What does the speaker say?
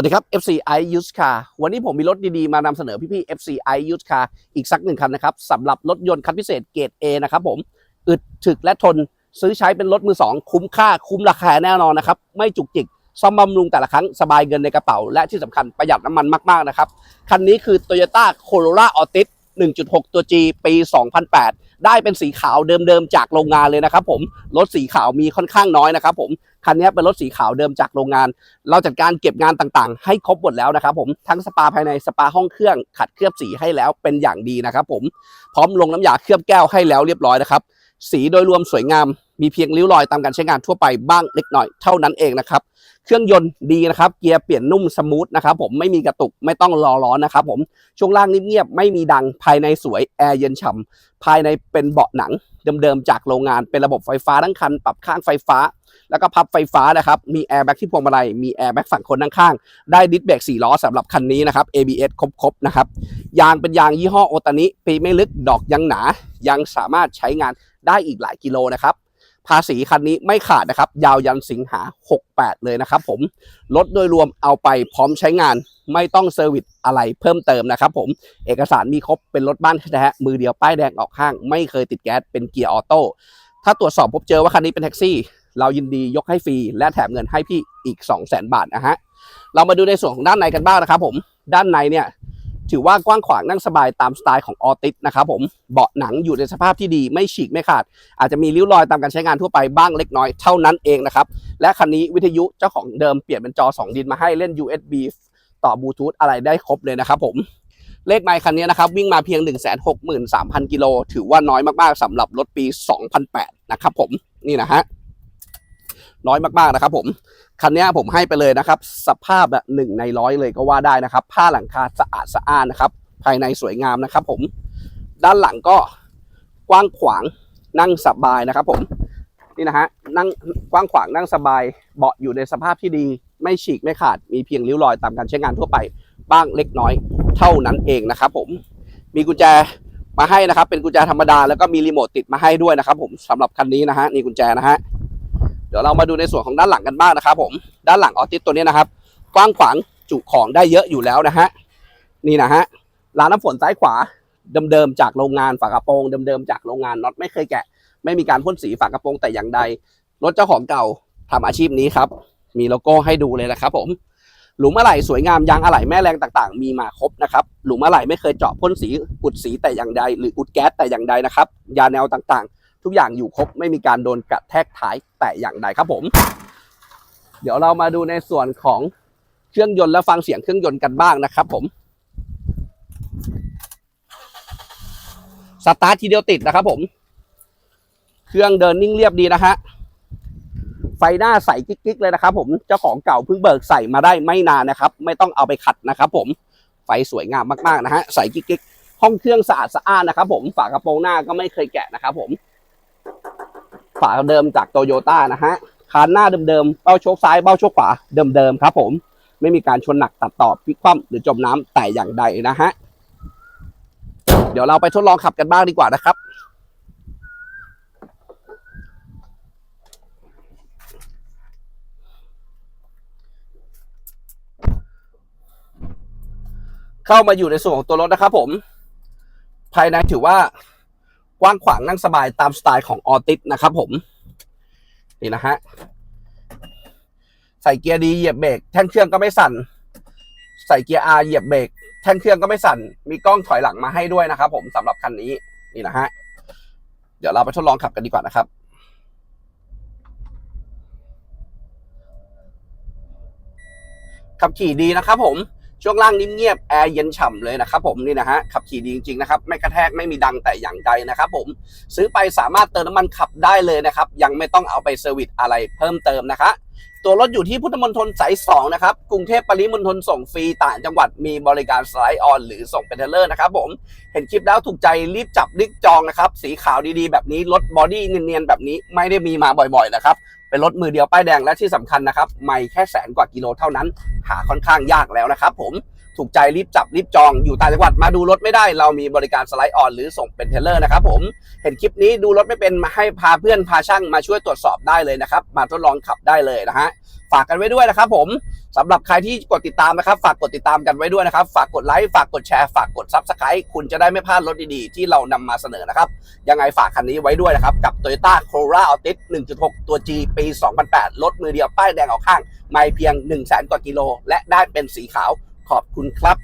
วัสดีครับ FCI Used Car วันนี้ผมมีรถดีๆ มานำเสนอพี่ๆ FCI Used Car อีกสักหนึ่งคันนะครับสำหรับรถยนต์คันพิเศษเกรด A นะครับผม อึดถึกและทนซื้อใช้เป็นรถมือสองคุ้มค่าคุ้มราคาแน่นอนนะครับ ไม่จุกจิก ซ่อมบำรุงแต่ละครั้งสบายเงินในกระเป๋า และที่สำคัญประหยัดน้ำมันมากๆนะครับ คันนี้คือ Toyota Corolla Altis 1.6 ตัว G ปี 2008 ได้เป็นสีขาวเดิมๆ จากโรงงานเลยนะครับผม รถสีขาวมีค่อนข้างน้อยนะครับผม คันนี้เป็นรถสีขาวเดิมจากโรงงาน เราจัดการเก็บงานต่างๆ ให้ครบหมดแล้วนะครับผมทั้งสปาภายในสปาห้องเครื่องขัดเคลือบสีให้แล้วเป็นอย่างดีนะครับผมพร้อมลงน้ำยาเคลือบแก้วให้แล้วเรียบร้อยนะครับสีโดยรวมสวยงามมีเพียงริ้วรอยตามการใช้งานทั่วไปบ้างเล็กน้อยเท่านั้นเองนะครับ เครื่องยนต์ดีนะครับ เกียร์เปลี่ยนนุ่มสมูทนะครับผมไม่มีกระตุกไม่ต้องรอร้อนนะครับผมช่วงล่างเงียบๆไม่มีดังภายในสวยแอร์เย็นฉ่ำภายในเป็นเบาะหนังเดิมๆจากโรงงานเป็นระบบไฟฟ้าทั้งคัน ปรับข้างไฟฟ้า แล้วก็พับไฟฟ้านะครับมีแอร์แบ็กที่พวงมาลัยมีแอร์แบ็กฝั่งคนข้างๆได้ดิสเบรก4ล้อสำหรับคันนี้นะครับ ABS ครบๆนะครับยางเป็นยางยี่ห้อโอตานิปีไม่ลึกดอกยังหนา ยังสามารถใช้งานได้อีกหลายกิโลนะครับ ภาษีคันนี้ไม่ขาดนะครับ ยาวยันสิงหา 68 เลยนะครับผมรถโดยรวมเอาไปพร้อมใช้งานไม่ต้องเซอร์วิสอะไรเพิ่มเติมนะครับผมเอกสารมีครบเป็นรถบ้านแท้มือเดียวป้ายแดงออกห้าง ไม่เคยติดแก๊สเป็นเกียร์ออโต้ถ้าตรวจสอบพบเจอว่าคันนี้เป็นแท็กซี่ เรายินดียกให้ฟรีและแถมเงินให้พี่อีก 2 0 0 0 0 0 บาทนะฮะเรามาดูในส่วนของด้านในกันบ้างนะครับผมด้านในเนี่ย ถือว่ากว้างขวางนั่งสบายตามสไตล์ของออติสนะครับผมเบาะหนังอยู่ในสภาพที่ดีไม่ฉีกไม่ขาด อาจจะมีริ้วรอยตามการใช้งานทั่วไปบ้างเล็กน้อยเท่านั้นเองนะครับ และคันนี้วิทยุเจ้าของเดิมเปลี่ยนเป็นจอ 2 ดินมาให้เล่น USB ต่อบลูทูธอะไรได้ครบเลยนะครับผมเลขไมล์คันนี้นะครับวิ่งมาเพียง 163,000 กิโล ถือว่าน้อยมากๆสำหรับรถปี 2008 นะครับผมนี่นะฮะน้อยมากๆนะครับผม คันนี้ผมให้ไปเลยนะครับ สภาพแบบหนึ่งในร้อยเลยก็ว่าได้นะครับ ผ้าหลังคาสะอาดสะอ้านนะครับ ภายในสวยงามนะครับ ผม ด้านหลังก็กว้างขวางนั่งสบายนะครับ ผมนี่นะฮะนั่งกว้างขวางนั่งสบายเบาะอยู่ในสภาพที่ดี ไม่ฉีกไม่ขาดมีเพียงริ้วรอยตามการใช้งานทั่วไปบ้างเล็กน้อยเท่านั้นเองนะครับ ผมมีกุญแจมาให้นะครับ เป็นกุญแจธรรมดาแล้วก็มีรีโมทติดมาให้ด้วยนะครับ ผมสำหรับคันนี้นะฮะนี่กุญแจนะฮะ เดี๋ยวเรามาดูในส่วนของด้านหลังกันบ้างนะครับผมด้านหลังออติสตัวนี้นะครับ กว้างขวางจุของได้เยอะอยู่แล้วนะฮะนี่นะฮะร้านน้ำฝนซ้ายขวาเดิมๆจากโรงงานฝากระโปรงเดิมๆจากโรงงานน็อตไม่เคยแกะ ไม่มีการพ่นสีฝากระโปรงแต่อย่างใดรถเจ้าของเก่าทำอาชีพนี้ครับ มีโลโก้ให้ดูเลยนะครับผมหลุมอะไหล่สวยงามยางอะไหล่แม่แรงต่างๆ มีมาครบนะครับหลุมอะไหล่ไม่เคยเจาะพ่นสีอุดสีแต่อย่างใด หรืออุดแก๊สแต่อย่างใดนะครับยาแนวต่างๆ ทุกอย่างอยู่ครบไม่มีการโดนกระแทกท้ายแต่อย่างใดครับผม เดี๋ยวเรามาดูในส่วนของเครื่องยนต์และฟังเสียงเครื่องยนต์กันบ้างนะครับ ผมสตาร์ททีเดียวติดนะครับ ผม เครื่องเดินนิ่งเรียบดีนะฮะไฟหน้าใสกิ๊กๆเลยนะครับ ผมเจ้าของเก่าเพิ่งเบิกใส่มาได้ไม่นานนะครับ ไม่ต้องเอาไปขัดนะครับ ผมไฟสวยงามมากๆนะฮะใสกิ๊กๆห้องเครื่องสะอาดสะอ้านนะครับ ผมฝากระโปรงหน้าก็ไม่เคยแกะนะครับ ผม ฝาเดิมจากโตโยต้านะฮะคานหน้าเดิมๆเบ้าโชคซ้ายเบ้าโชคขวาเดิมๆครับ ผมไม่มีการชนหนักตัดต่อพลิกคว่ำหรือจมน้ำแต่อย่างใดนะฮะเดี๋ยวเราไปทดลองขับกันบ้างดีกว่านะครับเข้ามาอยู่ในส่วนของตัวรถนะครับผม ภายในถือว่า กว้างขวางนั่งสบายตามสไตล์ของออติสนะครับผม นี่นะฮะ ใส่เกียร์ดีเหยียบเบรกแท่นเครื่องก็ไม่สั่น ใส่เกียร์ R เหยียบเบรกแท่นเครื่องก็ไม่สั่น มีกล้องถอยหลังมาให้ด้วยนะครับผมสำหรับคันนี้นี่นะฮะ เดี๋ยวเราไปทดลองขับกันดีกว่านะครับขับขี่ดีนะครับผม ช่วงล่างนิ่มเงียบแอร์เย็นฉ่ำเลยนะครับผมนี่นะฮะขับขี่ดีจริงๆนะครับไม่กระแทกไม่มีดังแต่อย่างใดนะครับผมซื้อไปสามารถเติมน้ำมันขับได้เลยนะครับยังไม่ต้องเอาไปเซอร์วิสอะไรเพิ่มเติมนะคะ ตัวรถอยู่ที่พุทธมณฑลสายสองนะครับ กรุงเทพปริมณฑลส่งฟรีต่างจังหวัดมีบริการสไลด์ออน หรือส่งเป็นเทเลอร์นะครับผม เห็นคลิปแล้วถูกใจรีบจับรีบจองนะครับ สีขาวดีๆ แบบนี้ รถบอดี้เนียนๆแบบนี้ไม่ได้มีมาบ่อยๆนะครับ เป็นรถมือเดียวป้ายแดงและที่สำคัญนะครับ ไม่แค่แสนกว่ากิโลเท่านั้น หาค่อนข้างยากแล้วนะครับผม ถูกใจรีบจับรีบจองอยู่ต่างจังหวัดมาดูรถไม่ได้ เรามีบริการสไลด์ออนหรือส่งเป็นเทเลอร์นะครับผมเห็นคลิปนี้ดูรถไม่เป็นมาให้พาเพื่อนพาช่างมาช่วยตรวจสอบได้เลยนะครับ มาทดลองขับได้เลยนะฮะฝากกันไว้ด้วยนะครับผมสำหรับใครที่กดติดตามนะครับ ฝากกดติดตามกันไว้ด้วยนะครับ ฝากกดไลค์ฝากกดแชร์ฝากกดซับสไครต์คุณจะได้ไม่พลาดรถดีๆ ที่เรานำมาเสนอนะครับยังไงฝากคันนี้ไว้ด้วยนะครับ กับ Toyota Corolla Altis 1.6 ตัว G ปี 2008 รถมือเดียวป้ายแดงออกข้าง ไม่เพียง 1 0 0 0 0 0 กว่ากิโล และได้เป็นสีขาว ขอบคุณครับ